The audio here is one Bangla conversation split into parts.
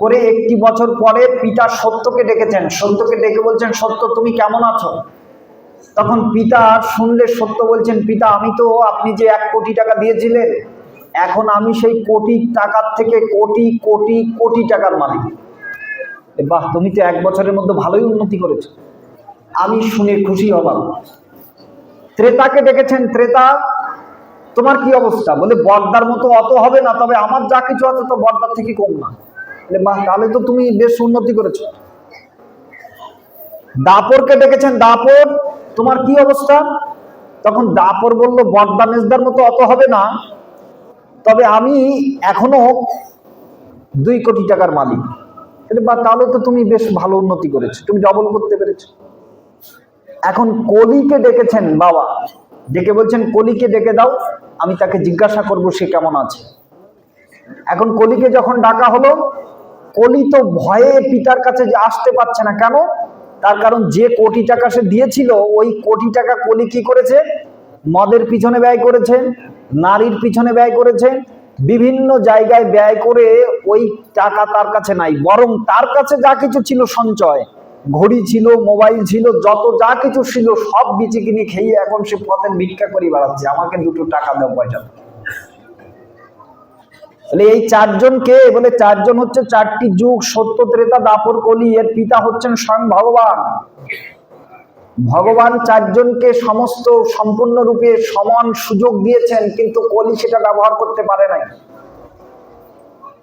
করে একটি বছর পরে পিতা সত্যকে ডেকেছেন। সত্যকে ডেকে বলছেন, সত্য, তুমি কেমন আছো? তখন পিতা শুনলে সত্য বলছেন, পিতা, আমি তো, আপনি যে এক কোটি টাকা দিয়েছিলেন, এখন আমি সেই কোটি টাকার থেকে কোটি কোটি কোটি টাকার মালিক। বাহ, তুমি তো এক বছরের মধ্যে ভালোই উন্নতি করেছ। আমি শুনে খুশি হলাম। ত্রেতাকে ডেকেছেন, ত্রেতা, তোমার কি অবস্থা? বলে, বর্দার মতো অত হবে না, তবে আমার যা কিছু আছে তো বর্দার থেকে কম না। বাহ তাহলে তো তুমি বেশ উন্নতি করেছ। দাপরকে ডেকেছেন, দাপর, তোমার কি অবস্থা? তখন দাপর বলল বর্দা মেজদার মতো অত হবে না। তবে আমি এখনও দুই কোটি টাকার মালিক। বা, তাহলে তো তুমি বেশ ভালো উন্নতি করেছ, তুমি ডবল করতে পেরেছ। এখন কলিকে ডেকেছেন বাবা। ডেকে বলছেন, কলিকে ডেকে দাও, আমি তাকে জিজ্ঞাসা করব সে কেমন আছে। এখন কলিকে যখন ডাকা হলো কলি তো ভয়ে পিতার কাছে আসতে পারছে না। কেন? তার কারণ যে কোটি টাকা সে দিয়েছিল, ওই কোটি টাকা কলি কি করেছে? মদের পিছনে ব্যয় করেছে, নারীর পিছনে ব্যয় করেছে, বিভিন্ন জায়গায় ব্যয় করে ওই টাকা তার কাছে নাই, বরং তার কাছে যা কিছু ছিল সঞ্চয়। ঘড়ি ছিল, মোবাইল ছিল, যত যা কিছু ছিল, সব বিচি কিনে খেয়ে এখন সে পথে ভিক্ষা করে বেড়াচ্ছে। আমাকে দুটো টাকা দাও, পয়সা। তাহলে এই চারজন কে? বলে চারজন হচ্ছে চারটি যুগ, সত্য, ত্রেতা, দাপর, কলি। এর পিতা হচ্ছেন স্বয়ং ভগবান। ভগবান চারজনকে সমস্ত সম্পূর্ণরূপে সমান সুযোগ দিয়েছেন, কিন্তু কলি সেটা ব্যবহার করতে পারে নাই।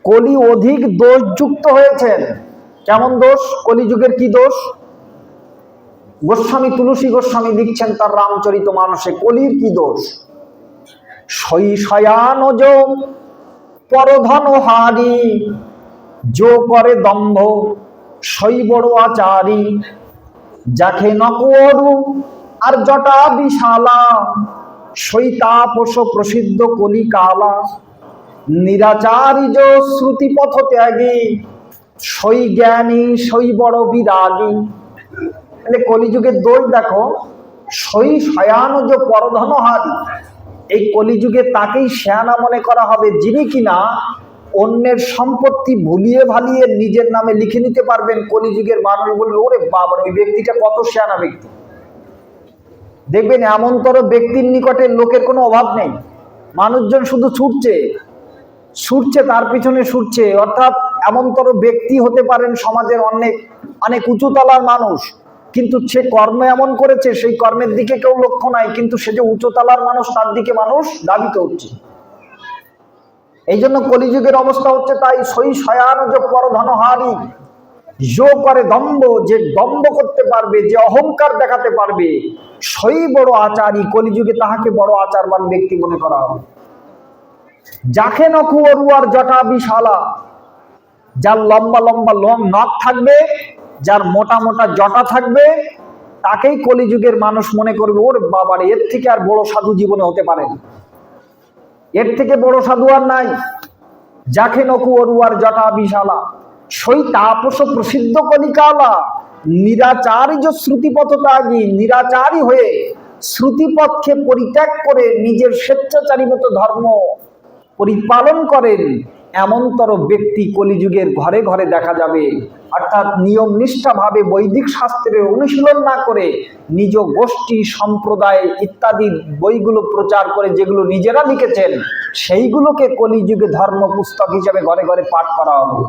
কলি অধিক দোষযুক্ত হয়েছেন। কেমন দোষ? কলিযুগের কি দোষ? গোস্বামী তুলসী গোস্বামী লিখছেন তার রামচরিত মানসে, কলির কি দোষ? শৈশয়ানজ পরধন হারি, যো করে দম্ভ, সই বড় আচারি, যাকে নকরু আর জটা বিশালা সৈতাপস প্রসিদ্ধ কলিকালা নিরাচারিজ শ্রুতিপথ ত্যাগী, সই জ্ঞানী, সই বড় বিরাগী। মানে কলিযুগের দোষ দেখো, সই শয়ানজ পরধনহারি এই কলিযুগে তাকেই শেয়ানা মনে করা হবে, যিনি কিনা অন্যের সম্পত্তি ভুলিয়ে ভালিয়ে নিজের নামে লিখে নিতে পারবেন কলিযুগের মানুষ বলবে, ওরে বাবার ওই ব্যক্তিটা কত শেয়ানা ব্যক্তি? দেখবেন এমনতর ব্যক্তির নিকটে লোকের কোনো অভাব নেই। মানুষজন শুধু ছুটছে ছুটছে, তার পিছনে ছুটছে। অর্থাৎ এমনতর ব্যক্তি হতে পারেন সমাজের অনেক অনেক উঁচুতলার মানুষ। কিন্তু সে কর্ম এমন করেছে, সেই কর্মের দিকে কেউ লক্ষ্য নাই, কিন্তু সে যে উচ্চতলার মানুষ, তার দিকে মানুষ দাবিত হচ্ছে এই জন্য কলিযুগের অবস্থা হচ্ছে তাই, সই শয়ান যে পরধনহারি। জো করে দম্ভ, যে দম্ভ করতে পারবে, যে অহংকার দেখাতে পারবে, সই বড় আচারী, কলিযুগে তাহাকে বড় আচারবান ব্যক্তি মনে করা হবে। যাকে নখু অরুয়ার জটা বিশালা, যার লম্বা লম্বা লং নখ থাকবে যার মোটা মোটা জটা থাকবে, তাকেই কলিযুগের মানুষ মনে করবে, ওর বাবারে, এর থেকে আর বড় সাধু জীবনে হতে পারে না। এর থেকে বড় সাধু আর নাই। যাকে নকু অরুয়ার জটা বিশালা, সই তাপস প্রসিদ্ধ কলিকালা। যে শ্রুতিপথ ত্যাগী, নিরাচারী হয়ে শ্রুতিপথকে পরিত্যাগ করে নিজের স্বেচ্ছাচারী মতো ধর্ম পরিপালন করেন। এমনতর ব্যক্তি কলিযুগের ঘরে ঘরে দেখা যাবে। অর্থাৎ নিয়ম নিষ্ঠাভাবে বৈদিক শাস্ত্রের অনুশীলন না করে নিজ গোষ্ঠী, সম্প্রদায় ইত্যাদি বইগুলো প্রচার করে যেগুলো নিজেরা লিখেছেন, সেইগুলোকে কলিযুগে ধর্ম পুস্তক হিসাবে ঘরে ঘরে পাঠ করা হবে।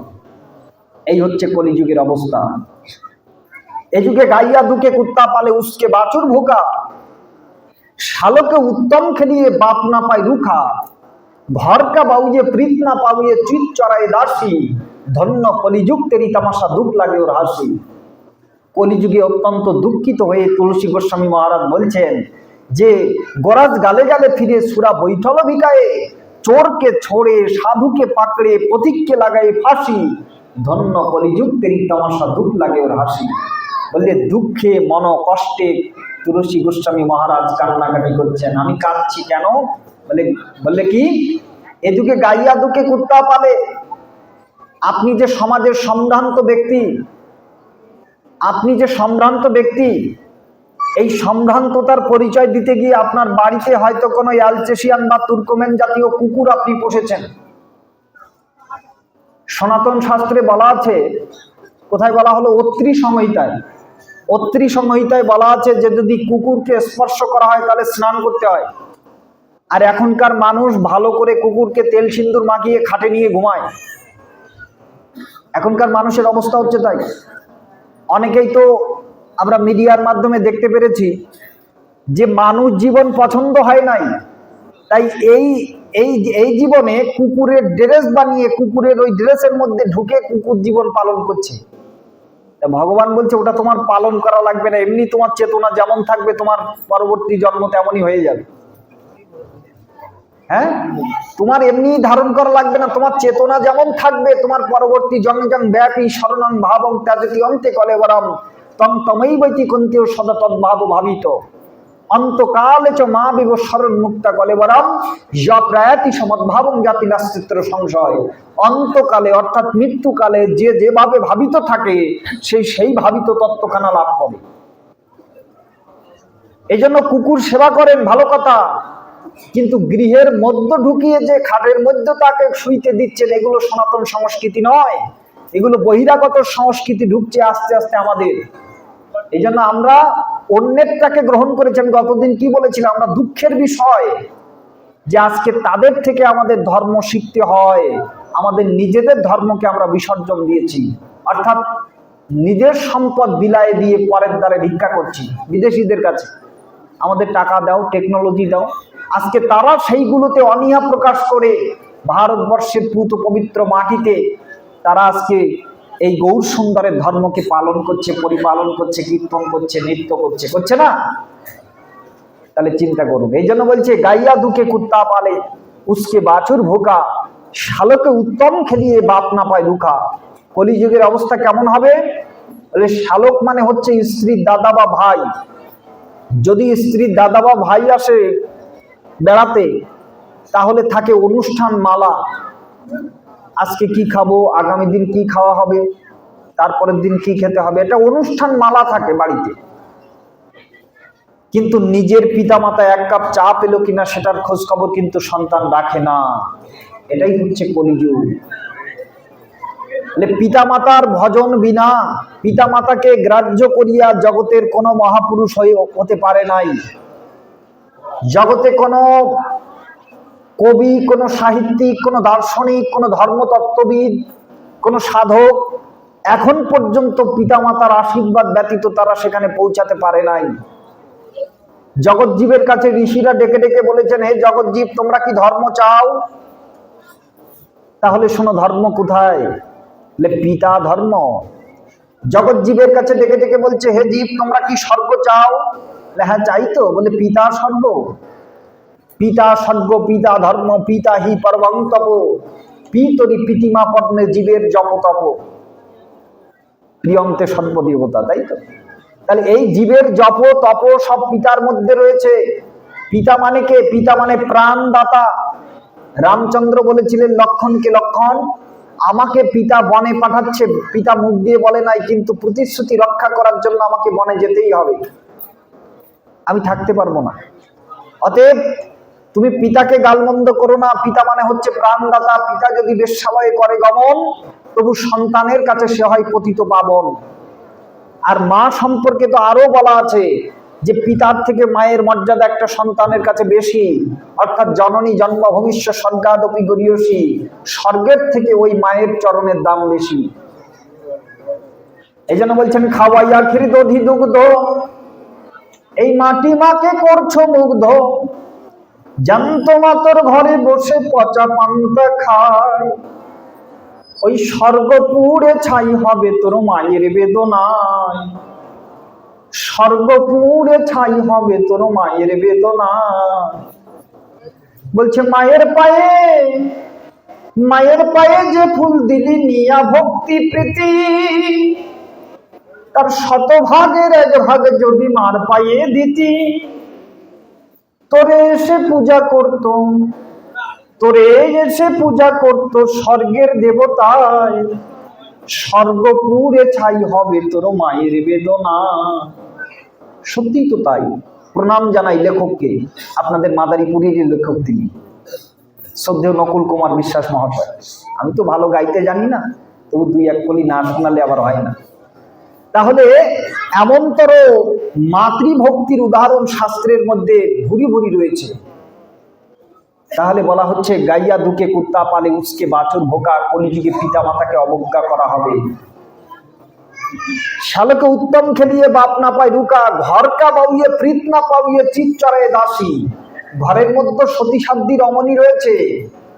এই হচ্ছে কলিযুগের অবস্থা। এ যুগে গাইয়া দুকে কুত্তা পালে উসকে বাছুর ভোকা শালকে উত্তম খেলিয়ে বাপ না পায় রুখা। ঘরকা বাউয়ে প্রীত না পাউয়ে চিত চড়াই দাসী। ধন্য কলিযুগ তেরি তামাশা দুঃখ লাগে ওর হাসি। কলিযুগে অত্যন্ত দুঃখিত হয়ে তুলসী গোস্বামী মহারাজ বলছেন, যে গরাজ গালে গালে ফিরে সুরা বৈঠল ভিকায়ে, চোরকে ছোড়ে, সাধুকে পাকড়ে, পথিককে লাগায় ফাঁসি। ধন্য কলিযুগ তেরি তামাশা দুঃখ লাগে ওর হাসি। বললে, দুঃখে, মন কষ্টে তুলসী গোস্বামী মহারাজ কান্নাকাটি করছেন। আমি কাঁদছি কেন? বলে, বললে কি? এ যুগে গাইয়া দুকে কুত্তা পালে। আপনি যে সমাজের সম্ভ্রান্ত ব্যক্তি, আপনি যে সম্ভ্রান্ত ব্যক্তি, এই সম্ভ্রান্ততার পরিচয় দিতে গিয়ে আপনার বাড়িতে হয়তো কোনো অ্যালচেশিয়ান বা তুর্কমেন জাতীয় কুকুর আপনি পোষেছেন। সনাতন শাস্ত্রে বলা আছে, কোথায় বলা হলো? অত্রি সংহিতায় অত্রি সংহিতায় বলা আছে যে যদি কুকুরকে স্পর্শ করা হয় তাহলে স্নান করতে হয়। আর এখনকার মানুষ ভালো করে কুকুরকে তেল সিন্দুর মাখিয়ে খাটে নিয়ে ঘুমায়। এখনকার মানুষের অবস্থা হচ্ছে তাই। অনেকেই তো আমরা মিডিয়ার মাধ্যমে দেখতে পেরেছি যে মানুষ জীবন পছন্দ হয় নাই। তাই এই এই এই জীবনে কুকুরের ড্রেস বানিয়ে কুকুরের ওই ড্রেসের মধ্যে ঢুকে কুকুর জীবন পালন করছে। ভগবান বলছে, ওটা তোমার পালন করা লাগবে না। এমনি তোমার চেতনা যেমন থাকবে, তোমার পরবর্তী জন্ম তেমনই হয়ে যাবে। হ্যাঁ? তোমার এমনি ধারণ করা লাগবে না, তোমার চেতনা যেমন থাকবে, তোমার পরবর্তী জন্মজন ব্যাপী শরণং ভাবং ত্যাজতি অন্তে কলেবরম তং তমই বৈতি কন্তীয় সদা তদ্ভাব ভাবিত। অন্তকালে চ মা বিব শরণ মুক্তা কলেবরম যপ্রায়াতি সমদ্ভাবং জাতি নাস্তিত্র সংশয়। অন্তকালে অর্থাৎ মৃত্যুকালে যে যেভাবে ভাবিত থাকে সেই সেই ভাবিত তত্ত্বখানা লাভ করে এই জন্য কুকুর সেবা করেন, ভালো কথা। কিন্তু গৃহের মধ্য ঢুকিয়ে যে খাটের মধ্যে তাকে শুইতে দিচ্ছেন, এগুলো সনাতন সংস্কৃতি নয়। এগুলো বহিরাগত সংস্কৃতি ঢুকছে আস্তে আস্তে আমাদের। এই জন্য আমরা অন্যেরটাকে গ্রহণ করেছি। আমি গতদিন কি বলেছিলাম? আমরা দুঃখের বিষয় যে আজকে তাদের থেকে আমাদের ধর্ম শিখতে হয়। আমাদের নিজেদের ধর্মকে আমরা বিসর্জন দিয়েছি। অর্থাৎ নিজের সম্পদ বিলায় দিয়ে পরের দ্বারে ভিক্ষা করছি বিদেশিদের কাছে। আমাদের টাকা দাও, টেকনোলজি দাও। আজকে তারা সেইগুলোতে অনীহা প্রকাশ করে ভারতবর্ষের পুত পবিত্র মাটিতে, তারা আজকে এই গৌর সুন্দরের ধর্মকে পালন করছে, পরিপালন করছে, কীর্তন করছে, নৃত্য করছে করছে না? তাহলে চিন্তা করুন। এই জন্য বলছে, গাইয়া দুকে কুত্তা পালে, উসকে বাছুর ভোকা, শালকে উত্তম খেলিয়ে বাপ না পায় দুঃখা। কলিযুগের অবস্থা কেমন হবে? শালক মানে হচ্ছে স্ত্রীর দাদা বা ভাই। যদি স্ত্রীর দাদা বা ভাই আসে বেড়াতে, তাহলে থাকে অনুষ্ঠান মালা আজকে কি খাব, আগামী দিন কি খাওয়া হবে, তারপরের দিন কি খেতে হবে, এটা অনুষ্ঠান মালা থাকে বাড়িতে। কিন্তু নিজের পিতামাতা এক কাপ চা পেল কিনা সেটার খোঁজ খবর কিন্তু সন্তান রাখে না। এটাই হচ্ছে কলিযুগ। পিতামাতার ভজন বিনা পিতামাতাকে গ্রাহ্য করিয়া জগতের কোনো মহাপুরুষ হয়ে হতে পারে নাই। জগতে কোনো কবি, কোনো সাহিত্যিক, কোনো দার্শনিক, কোনো ধর্মতত্ত্ববিদ, কোনো সাধক এখন পর্যন্ত পিতামাতার আশীর্বাদ ব্যতীত তারা সেখানে পৌঁছাতে পারে নাই। জগৎজীবের কাছে ঋষিরা ডেকে ডেকে বলেছেন, হে জগৎজীব তোমরা কি ধর্ম চাও? তাহলে শোনো, ধর্ম কোথায়? পিতা ধর্ম। জগৎজীবের কাছে ডেকে ডেকে বলছে, হে জীব, তোমরা কি স্বর্গ চাও? বলে, হ্যাঁ চাই তো বলে পিতা স্বর্গ। পিতা স্বর্গ পিতা ধর্ম পিতা হি পরমং তপ পিতরি পিতিমা পদ্মে জীবের জপ তপ প্রিয়ন্তে সর্বদেবতা তাই তো? তাহলে এই জীবের জপ তপ সব পিতার মধ্যে রয়েছে। পিতা মানে কে? পিতা মানে প্রাণদাতা। রামচন্দ্র বলেছিলেন লক্ষণকে লক্ষণ? আমাকে পিতা বনে পাঠাচ্ছে। পিতা মুখ দিয়ে বলে নাই কিন্তু প্রতিশ্রুতি রক্ষা করার জন্য আমাকে বনে যেতেই হবে। আমি থাকতে পারব না। অতএব তুমি পিতাকে গালমন্দ করো না। পিতা মানে হচ্ছে প্রাণদাতা। পিতা যদি বেশ্যালয়ে করে গমন, তবু সন্তানের কাছে সে হয় পতিত পাবন। আর মা সম্পর্কে তো আরও বলা আছে যে পিতার থেকে মায়ের মর্যাদা একটা সন্তানের কাছে বেশি। অর্থাৎ জননী জন্ম, ভবিষ্য স্বর্গাদপি গরিয়সী, স্বর্গের থেকে ওই মায়ের চরণের দাম বেশি। এই জন্য বলছেন খাওয়াইয়া ক্ষীর দধি দুগ্ধ এই মাটি মাকে করছ মুগ্ধ? জানত মাতর ঘরে বসে পচা পান্তা খায়। ওই স্বর্গপুরে ছাই হবে তোর মায়ের বেদনায়। স্বর্গপুরে ছাই হবে তোর মায়ের বেদনা বলছে, মায়ের পায়ে মায়ের পায়ে যে ফুল দিলি, নিয়া ভক্তি প্রীতি তার শতভাগের এক ভাগ যদি মার পায়ে দিতি, তোরে এসে পূজা করত তোরে এসে পূজা করত স্বর্গের দেবতায়। স্বর্গপুরে ছাই হবে তোর মায়ের বেদনা। সত্যি তো তাই। প্রণাম জানাই লেখককে, আপনাদের মাদারীপুরের লেখক তিনি। শ্রদ্ধেয় নকুল কুমার বিশ্বাস মহাশয়। আমি তো ভালো গাইতে জানি না, তবু দুই এক কলি না শোনালে আবার হয় না। তাহলে এমনতর মাতৃভক্তির উদাহরণ শাস্ত্রের মধ্যে ভুরি ভুরি রয়েছে। তাহলে বলা হচ্ছে, গাইয়া দুকে কুত্তা পালে উসকে বাছুর ভোকা, কলিযুগে পিতা মাতাকে অবজ্ঞা করা হবে। শালকে উত্তম খেলিয়ে বাপ না পায় রুকা, ঘরকা পাউয়ে প্রীত না পাউয়ে চিৎচরে দাসী। ঘরের মধ্যে সতী সাধ্যী রমণী রয়েছে,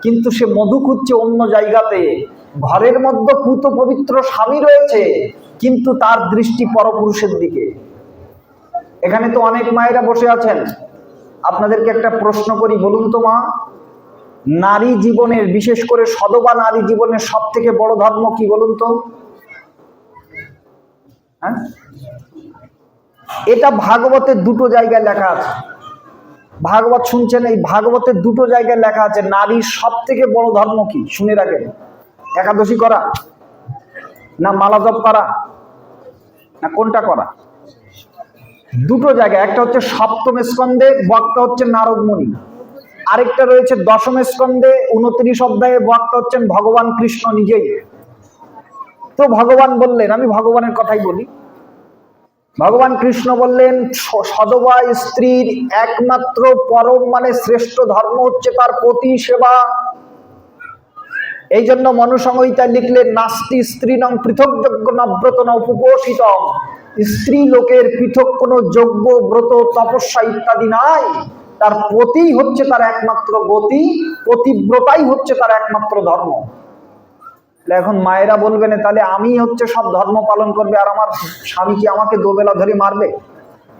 কিন্তু সে মধু খুঁজছে অন্য জায়গাতে। ঘরের মধ্যে পুত পবিত্র স্বামী রয়েছে কিন্তু তার দৃষ্টি পরপুরুষের দিকে। এখানে তো অনেক মায়েরা বসে আছেন। আপনাদেরকে একটা প্রশ্ন করি, বলুন তো মা, নারী জীবনের, বিশেষ করে সদবা নারী জীবনের সব থেকে বড় ধর্ম কি বলুন তো? হ্যাঁ? এটা ভাগবতের দুটো জায়গায় লেখা আছে। ভাগবত শুনছেন? এই ভাগবতের দুটো জায়গায় লেখা আছে, নারীর সব থেকে বড় ধর্ম কি? শুনে রাখেন। একাদশী করা। না মালা জপ করা? না কোনটা করা? দুটো জায়গায়, একটা হচ্ছে সপ্তম স্কন্ধে, বক্তা হচ্ছে নারদমণি। আরেকটা রয়েছে দশম স্কন্ধে, উনত্রিশ অধ্যায়ে বক্তা হচ্ছেন ভগবান কৃষ্ণ নিজেই। তো ভগবান বললেন, আমি ভগবানের কথাই বলি। ভগবান কৃষ্ণ বললেন সদবা স্ত্রীর একমাত্র পরম মানে শ্রেষ্ঠ ধর্ম হচ্ছে তার পতি সেবা এই জন্য মনুসংহিতা লিখলেন নাস্তি স্ত্রী নং পৃথক যজ্ঞ নব্রত ন উপপোষিতম। স্ত্রী লোকের পৃথক কোনো যজ্ঞ, ব্রত, তপস্যা ইত্যাদি নাই। তার পতিই হচ্ছে তার একমাত্র গতি, পতিব্রতাই হচ্ছে তার একমাত্র ধর্ম। এখন মায়েরা বলবেন তাহলে আমি হচ্ছে সব ধর্ম পালন করবে আর আমার স্বামী কি আমাকে দোবেলা ধরে মারবে?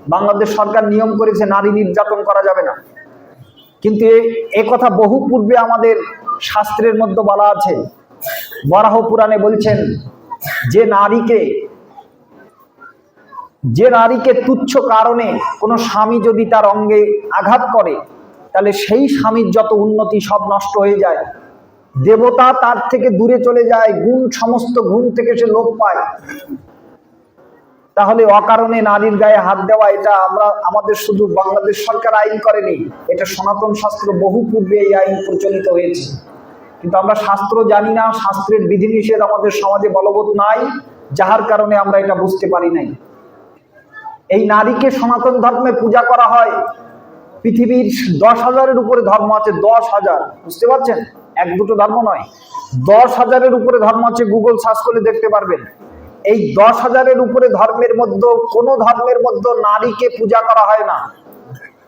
বাংলাদেশ সরকার নিয়ম করেছে, নারী নির্যাতন করা যাবে না। কিন্তু এ- কথা বহু পূর্বে আমাদের শাস্ত্রের মধ্যে বলা আছে। বরাহ পুরাণে বলছেন, যে নারীকে যে নারীকে তুচ্ছ কারণে কোনো স্বামী যদি তার অঙ্গে আঘাত করে, তাহলে সেই স্বামীর যত উন্নতি সব নষ্ট হয়ে যায়। দেবতা তার থেকে দূরে চলে যায়, গুণ সমস্ত গুণ থেকে সে লোপ পায়। তাহলে অকারণে নারীর গায়ে হাত দেওয়া, এটা আমরা, আমাদের শুধু বাংলাদেশ সরকার আইন করেনি, এটা সনাতন শাস্ত্র বহু পূর্বে এই আইন প্রচলিত হয়েছে। কিন্তু আমরা শাস্ত্র জানি না, শাস্ত্রের বিধিনিষেধ আমাদের সমাজে বলবৎ নাই, যাহার কারণে আমরা এটা বুঝতে পারি নাই। এই নারীকে সনাতন ধর্মে পূজা করা হয়, পৃথিবীর দশ হাজারের উপরে ধর্ম আছে, দশ হাজার, বুঝতে পারছেন? এক দুটো ধর্ম নয়। দশ হাজারের উপরে ধর্ম আছে গুগল সার্চ করলে দেখতে পারবেন। এই দশ হাজারের উপরে ধর্মের মধ্যে, কোনো ধর্মের মধ্যে নারীকে পূজা করা হয় না।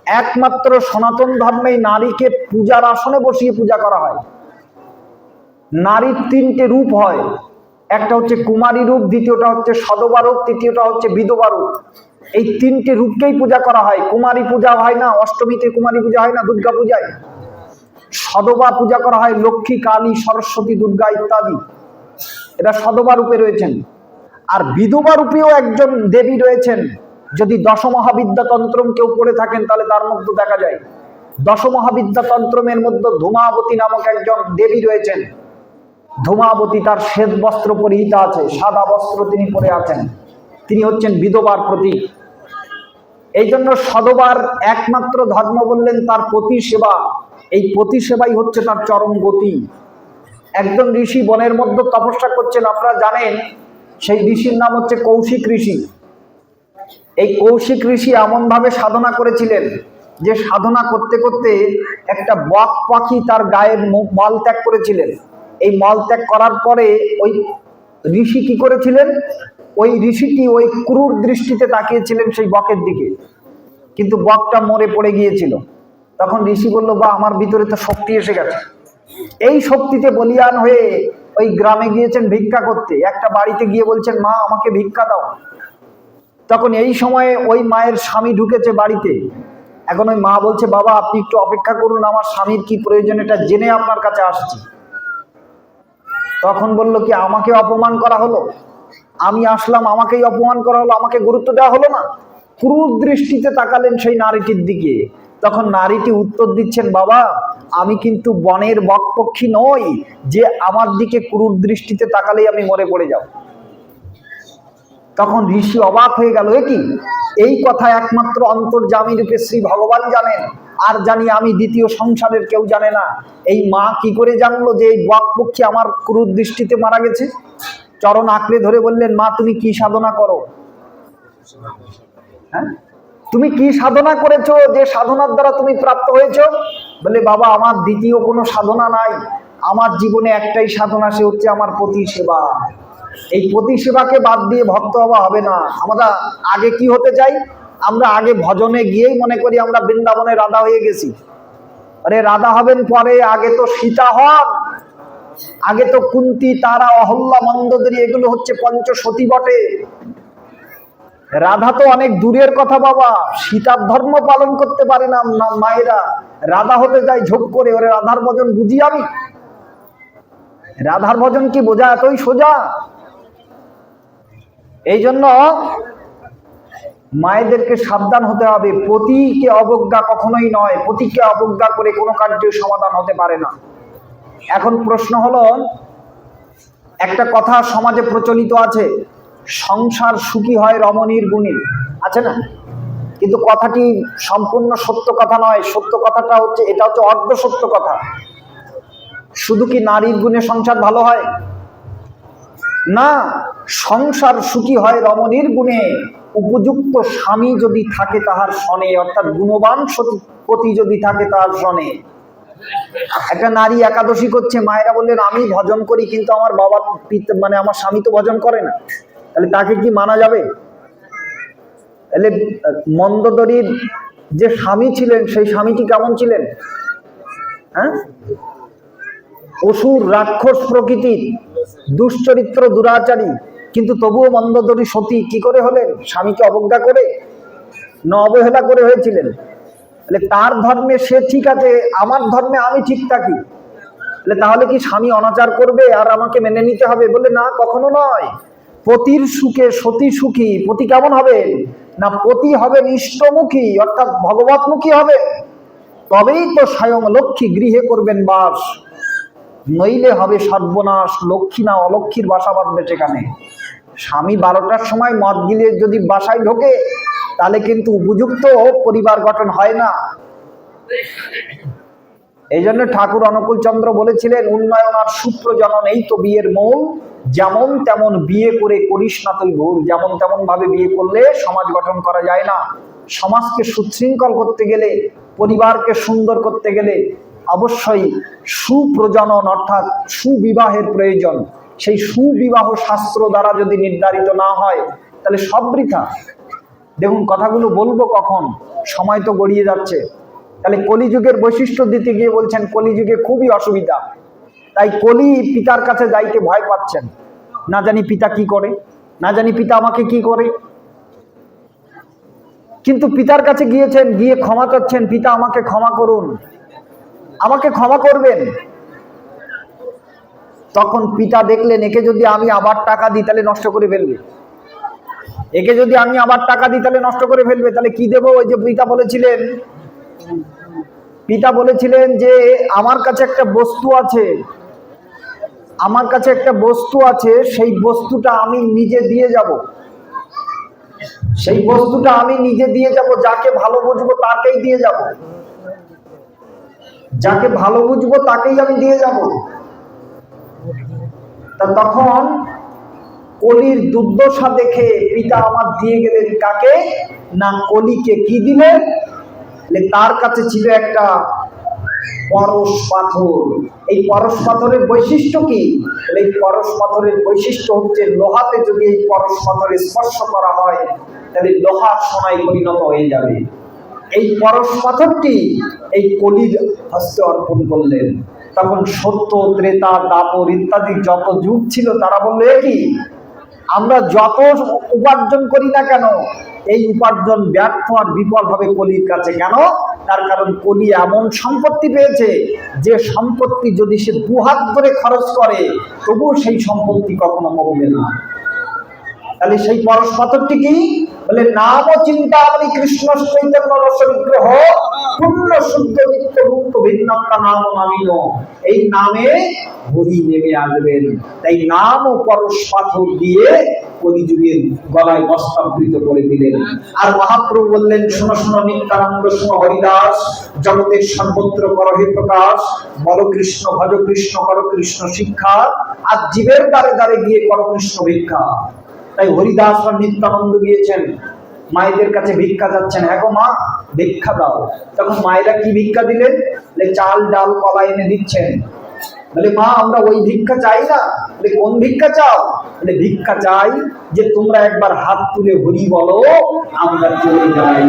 একমাত্র সনাতন ধর্মে নারীকে পূজার আসনে বসিয়ে পূজা করা হয়। নারীর তিনটে রূপ হয়। একটা হচ্ছে কুমারী রূপ, দ্বিতীয়টা হচ্ছে সদবা রূপ, তৃতীয়টা হচ্ছে বিধবা রূপ। এই তিনটে রূপকেই পূজা করা হয়। কুমারী পূজা হয় না, অষ্টমীতে কুমারী পূজা হয় না, দুর্গা পূজায়। সদবা পূজা করা হয়, লক্ষ্মী, কালী, সরস্বতী, দুর্গা ইত্যাদি। এটা সদবা রূপে রয়েছেন। আর বিধবা রূপেও একজন দেবী রয়েছেন। যদি দশমহাবিদ্যা তন্ত্রম কেউ পড়ে থাকেন, তাহলে তার মধ্যে দেখা যায়। দশমহাবিদ্যা তন্ত্রমের মধ্যে ধূমাবতী নামক একজন দেবী রয়েছেন। ধূমাবতী তার শ্বেত বস্ত্র পরিহিত আছে, সাদা বস্ত্র তিনি পরে আছেন। তিনি হচ্ছেন বিধবার প্রতীক। এই জন্য সদবার একমাত্র ধর্ম বললেন তার পতি সেবা এই পতি সেবাই হচ্ছে তার চরম গতি। একজন ঋষি বনের মধ্যে তপস্যা করছেন, আপনারা জানেন সেই ঋষির নাম হচ্ছে কৌশিক ঋষি। এই কৌশিক ঋষি এমনভাবে সাধনা করেছিলেন যে সাধনা করতে করতে একটা বক পাখি তার গায়ের মু- মল ত্যাগ করেছিলেন। এই মল ত্যাগ করার পরে ওই ঋষি কি করেছিলেন? ওই ঋষিটি ওই ক্রুর দৃষ্টিতে তাকিয়েছিলেন সেই বকের দিকে। কিন্তু বকটা মরে পড়ে গিয়েছিল। তখন ঋষি বলল বা আমার ভিতরে তো শক্তি এসে গেছে। এই শক্তিতে বলিয়ান হয়ে ওই গ্রামে গিয়েছেন ভিক্ষা করতে। একটা বাড়িতে গিয়ে বলছেন, মা, আমাকে ভিক্ষা দাও। তখন এই সময়ে ওই মায়ের স্বামী ঢুকেছে বাড়িতে। এখন ওই মা বলছে, বাবা, আপনি একটু অপেক্ষা করুন, আমার স্বামীর কি প্রয়োজন এটা জেনে আপনার কাছে আসছি। তখন বলল কি, আমাকে অপমান করা হলো? আমি আসলাম, আমাকেই অপমান করা হলো, আমাকে গুরুত্ব দেওয়া হলো না? ক্রূর দৃষ্টিতে তাকালেন সেই নারীটির দিকে। তখন নারীটি উত্তর দিচ্ছেন, বাবা, আমি কিন্তু বনের বকপক্ষী নই, যে আমার দিকে ক্রূর দৃষ্টিতে তাকালেই আমি মরে পড়ে যাব। তখন ঋষি অবাক হয়ে গেল, এ কি? এই কথা একমাত্র অন্তর্জামী রূপে শ্রী ভগবান জানেন। আর জানি আমি দ্বিতীয় সংসারের কেউ জানে না। এই মা কি করে জানলো যে এই বকপক্ষী আমার ক্রুর দৃষ্টিতে মারা গেছে? চরণ আঁকড়ে ধরে বললেন, মা, তুমি কি সাধনা করো? হ্যাঁ? তুমি কি সাধনা করেছ? যে সাধনার দ্বারা তুমি প্রাপ্ত হয়েছ? বলে, বাবা, আমার দ্বিতীয় কোনো সাধনা নাই। আমার জীবনে একটাই সাধনা, সে হচ্ছে আমার পতি সেবা এই পতি সেবাকে বাদ দিয়ে ভক্ত হওয়া হবে না। আমরা আগে কি হতে চাই? আমরা আগে ভজনে গিয়েই মনে করি আমরা বৃন্দাবনে রাধা হয়ে গেছি। আরে, রাধা হবেন পরে, আগে তো সীতা হন। আগে তো কুন্তি, তারা, অহল্যা, মন্দোদরী, এগুলো হচ্ছে পঞ্চসতী বটে। রাধা তো অনেক দূরের কথা বাবা। সীতার ধর্ম পালন করতে পারে না মায়েরা। রাধা হতে যায় ঝোঁক করে, ওরে রাধার ভজন বুঝি আমি। রাধার ভজন কি বোঝা এতই সোজা? এই জন্য মায়েদেরকে সাবধান হতে হবে। পতিকে অবজ্ঞা কখনোই নয়। পতিকে অবজ্ঞা করে কোনো কার্য সমাধান হতে পারে না। এখন প্রশ্ন হলো, একটা কথা সমাজে প্রচলিত আছে। সংসার সুখী হয় রমণীর গুণে। আছে না? কিন্তু কথাটি সম্পূর্ণ সত্য কথা নয়। সত্য কথাটা হচ্ছে, এটা হচ্ছে অর্ধ সত্য কথা। শুধু কি নারীর গুণে সংসার ভালো হয়? না, সংসার সুখী হয় রমণীর গুণে। উপযুক্ত স্বামী যদি থাকে তাহার সনে, অর্থাৎ গুণবান পতি যদি থাকে তাহার সনে। একটা নারী একাদশী করছে, মায়েরা বললেন, আমি ভজন করি, কিন্তু আমার বাবা মানে আমার স্বামী তো ভজন করে না। তাহলে তাকে কি মানা যাবে? তাহলে, মন্দদরির যে স্বামী ছিলেন, সেই স্বামীটি কেমন ছিলেন? হ্যাঁ? অসুর, রাক্ষস প্রকৃতির দুশ্চরিত্র, দুরাচারী, কিন্তু তবুও মন্দদরী সতী কি করে হলেন? স্বামীকে অবজ্ঞা করে? না অবহেলা করে হয়েছিলেন? তাহলে তার ধর্মে সে ঠিক আছে, আমার ধর্মে আমি ঠিক থাকি। তাহলে কি স্বামী অনাচার করবে আর আমাকে মেনে নিতে হবে বলে? না, কখনো নয়। পতির সুখে সতী সুখী। পতি কেমন হবে? না পতি হবে ইষ্টমুখী অর্থাৎ ভগবতমুখী হবে? তবেই তো স্বয়ং লক্ষ্মী গৃহে করবেন বাস। নইলে হবে সর্বনাশ, লক্ষ্মী না অলক্ষ্মীর বাসা বাঁধবে সেখানে। স্বামী বারোটার সময় মদ গিলে যদি বাসায় ঢোকে, তাহলে কিন্তু উপযুক্ত পরিবার গঠন হয় না। এই জন্য ঠাকুর অনুকূল চন্দ্র বলেছিলেন, উন্নয়ন আর সুপ্রজনন এই তো বিয়ের মূল। যেমন তেমন বিয়ে করে করিস না তুই ভুল। যেমন তেমন ভাবে বিয়ে করলে সমাজ গঠন করা যায় না। সমাজকে সুশৃঙ্খল করতে গেলে, পরিবারকে সুন্দর করতে গেলে অবশ্যই সুপ্রজনন অর্থাৎ সুবিবাহের প্রয়োজন। সেই সুবিবাহ শাস্ত্র দ্বারা যদি নির্ধারিত না হয়, তাহলে সব বৃথা। দেখুন, কথাগুলো বলব কখন? সময় তো গড়িয়ে যাচ্ছে। তাহলে কলিযুগের বৈশিষ্ট্য দিতে গিয়ে বলছেন, কলিযুগে খুবই অসুবিধা। তাই কলি পিতার কাছে যাইতে ভয় পাচ্ছেন। না জানি পিতা কি করে, না জানি পিতা আমাকে কি করে। কিন্তু পিতার কাছে গিয়েছেন, গিয়ে ক্ষমা চাচ্ছেন, পিতা, আমাকে ক্ষমা করুন। আমাকে ক্ষমা করবেন। তখন পিতা দেখলেন, একে যদি আমি আবার টাকা দিই, তাহলে নষ্ট করে ফেলবে। একে যদি আমি আবার টাকা দিই, তাহলে নষ্ট করে ফেলবে। তাহলে কি দেবো? ওই যে পিতা বলেছিলেন পিতা বলেছিলেন যে, আমার কাছে একটা বস্তু আছে। আমার কাছে একটা বস্তু আছে, সেই বস্তুটা আমি নিজে দিয়ে যাব। সেই বস্তুটা আমি নিজে দিয়ে যাব, যাকে ভালো বুঝব তাকেই দিয়ে যাব। যাকে ভালো বুঝব তাকেই আমি দিয়ে যাব। তা তখন কলির দুর্দশা দেখে পিতা আমার দিয়ে গেলেন কাকে? না, কলিকে কি দিলেন? তার কাছে ছিল একটা পরশ পাথর। এই পরশ পাথরের বৈশিষ্ট্য কি? এই পরশ পাথরের বৈশিষ্ট্য হচ্ছে লোহাতে যদি এই পরশ পাথরে স্পর্শ করা হয়, তাহলে লোহা সোনায় পরিণত হয়ে যাবে। এই পরশ পাথরটি এই কলির হস্তে অর্পণ করলেন। তখন সত্য, ত্রেতা, দাপর ইত্যাদি যত যুগ ছিল, তারা বলল, "এ কি? আমরা যত উপার্জন করি না কেন এই উপার্জন ব্যর্থ আর বিফল হবে কলির কাছে। কেন? তার কারণ কলি এমন সম্পত্তি পেয়েছে যে সম্পত্তি যদি সে দুহাত ধরে খরচ করে, তবুও সেই সম্পত্তি কখনো কমবে না। তাহলে সেই পরশ পাথরটি কি? বলে, নাম চিন্তা আমি কৃষ্ণ চৈতন্য রস বিগ্রহ, পূর্ণ শুদ্ধ নিত্য মুক্ত ভিন্নতা নাম নামিন এই নামে হরি নেমে আসবেন। তাই নাম ও পাথর দিয়ে কলিযুগের গলায় বস্তাবৃত করে দিলেন। আর মহাপ্রভু বললেন, শোনো শোনো, নিত্যানন্দ হরিদাস, জগতের সর্বত্র করহে প্রকাশ। বল কৃষ্ণ, ভজ কৃষ্ণ, কর কৃষ্ণ শিক্ষা। আর জীবের দ্বারে দ্বারে গিয়ে কর কৃষ্ণ ভিক্ষা। তাই হরিদাস আর নিত্যানন্দ গিয়েছেন। মায়েদের কাছে ভিক্ষা যাচ্ছেন। হ্যাঁ গো মা, ভিক্ষা দাও। তখন মায়েরা কি ভিক্ষা দিলেন? চাল, ডাল, কলা এনে দিচ্ছেন। বলে, মা, আমরা ওই ভিক্ষা চাই না। বলে, কোন ভিক্ষা চাও? বলে, ভিক্ষা চাই যে তোমরা একবার হাত তুলে হরি বলো, আমরা চলে যাই।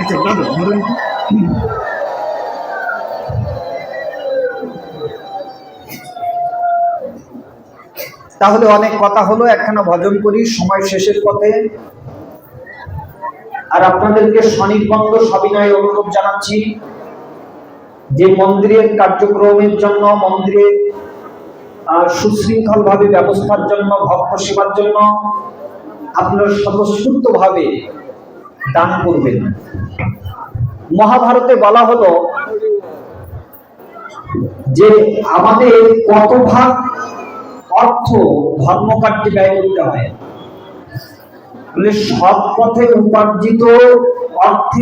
আচ্ছা তাহলে অনেক কথা হলো, একখানা ভজন করি, সময় শেষের পথে। আর আপনাদেরকে স্বনির্বন্ধ সবিনয় অনুরোধ জানাচ্ছি, যে মন্দিরের কার্যক্রমের জন্য মন্দিরের সুশৃঙ্খল ভাবে ব্যবস্থার জন্য, ভক্ত সেবার জন্য আপনারা স্বতঃস্ফূর্ত ভাবে দান করবেন। মহাভারতে বলা হলো যে আমাদের কত ভাগ অর্থ ধর্মকার্যে ব্যয় করতে হয়। সৎ পথে উপার্জিত অর্থে